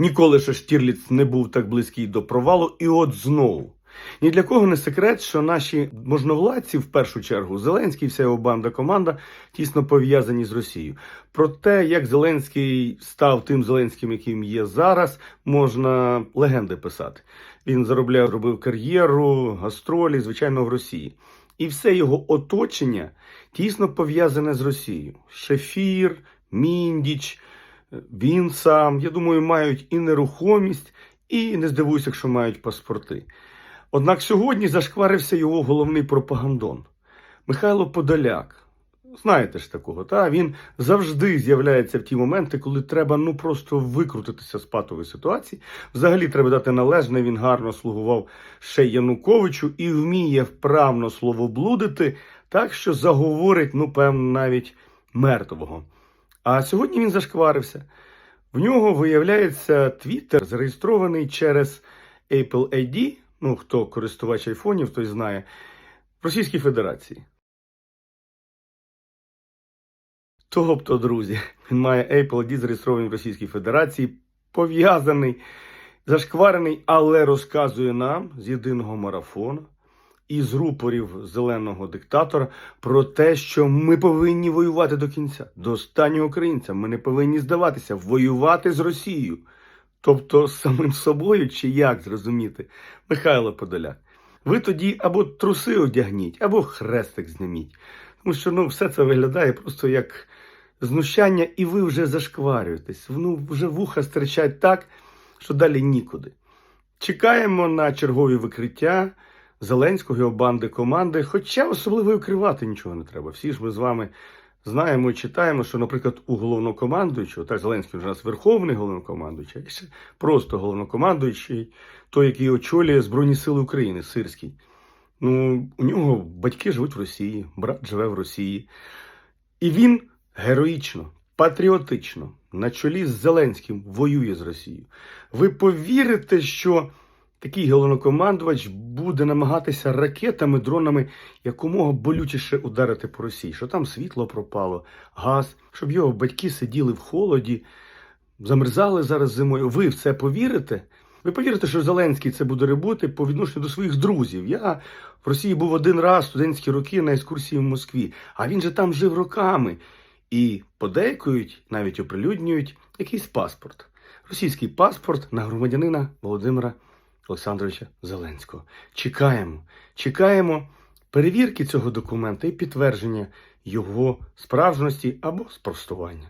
Ніколи ще Штірліц не був так близький до провалу, і от знову. Ні для кого не секрет, що наші можновладці, в першу чергу, Зеленський, вся його банда команда, тісно пов'язані з Росією. Про те, як Зеленський став тим Зеленським, яким є зараз, можна легенди писати. Він заробляв, робив кар'єру, гастролі, звичайно, в Росії. І все його оточення тісно пов'язане з Росією. Шефір, Міндіч, він сам, я думаю, мають і нерухомість, і не здивуюся, якщо мають паспорти. Однак сьогодні зашкварився його головний пропагандон Михайло Подоляк. Знаєте ж такого, та він завжди з'являється в ті моменти, коли треба ну просто викрутитися з патової ситуації. Взагалі треба дати належне. Він гарно слугував ще Януковичу і вміє вправно словоблудити, так що заговорить, ну певно, навіть мертвого. А сьогодні він зашкварився. В нього виявляється твіттер, зареєстрований через Apple ID. Ну, хто користувач айфонів, той знає, в Російській Федерації. Тобто, друзі, він має Apple ID зареєстрований в Російській Федерації, пов'язаний, зашкварений, але розказує нам з єдиного марафону і з рупорів зеленого диктатора про те, що ми повинні воювати до кінця, до останнього українця. Ми не повинні здаватися, воювати з Росією. Тобто самим собою, чи як зрозуміти, Михайло Подоляк. Ви тоді або труси одягніть, або хрестик зніміть. Тому що ну, все це виглядає просто як знущання, і ви вже зашкварюєтесь. Ну, вже вуха стирчать так, що далі нікуди. Чекаємо на чергові викриття Зеленського його банди команди. Хоча особливо і укривати нічого не треба. Всі ж ми з вами знаємо і читаємо, що, наприклад, у головнокомандуючого, так, Зеленський вже нас верховний головнокомандуючий, просто головнокомандуючий, той, який очолює Збройні Сили України, Сирський. Ну, у нього батьки живуть в Росії, брат живе в Росії. І він героїчно, патріотично, на чолі з Зеленським воює з Росією. Ви повірите, що такий головнокомандувач буде намагатися ракетами, дронами якомога болючіше ударити по Росії, що там світло пропало, газ, щоб його батьки сиділи в холоді, замерзали зараз зимою. Ви в це повірите? Ви повірите, що Зеленський це буде робити по відношенню до своїх друзів. Я в Росії був один раз студентські роки на екскурсії в Москві, а він же там жив роками. І подейкують, навіть оприлюднюють якийсь паспорт. Російський паспорт на громадянина Володимира Олександровича Зеленського. Чекаємо, чекаємо перевірки цього документа і підтвердження його справжності або спростування.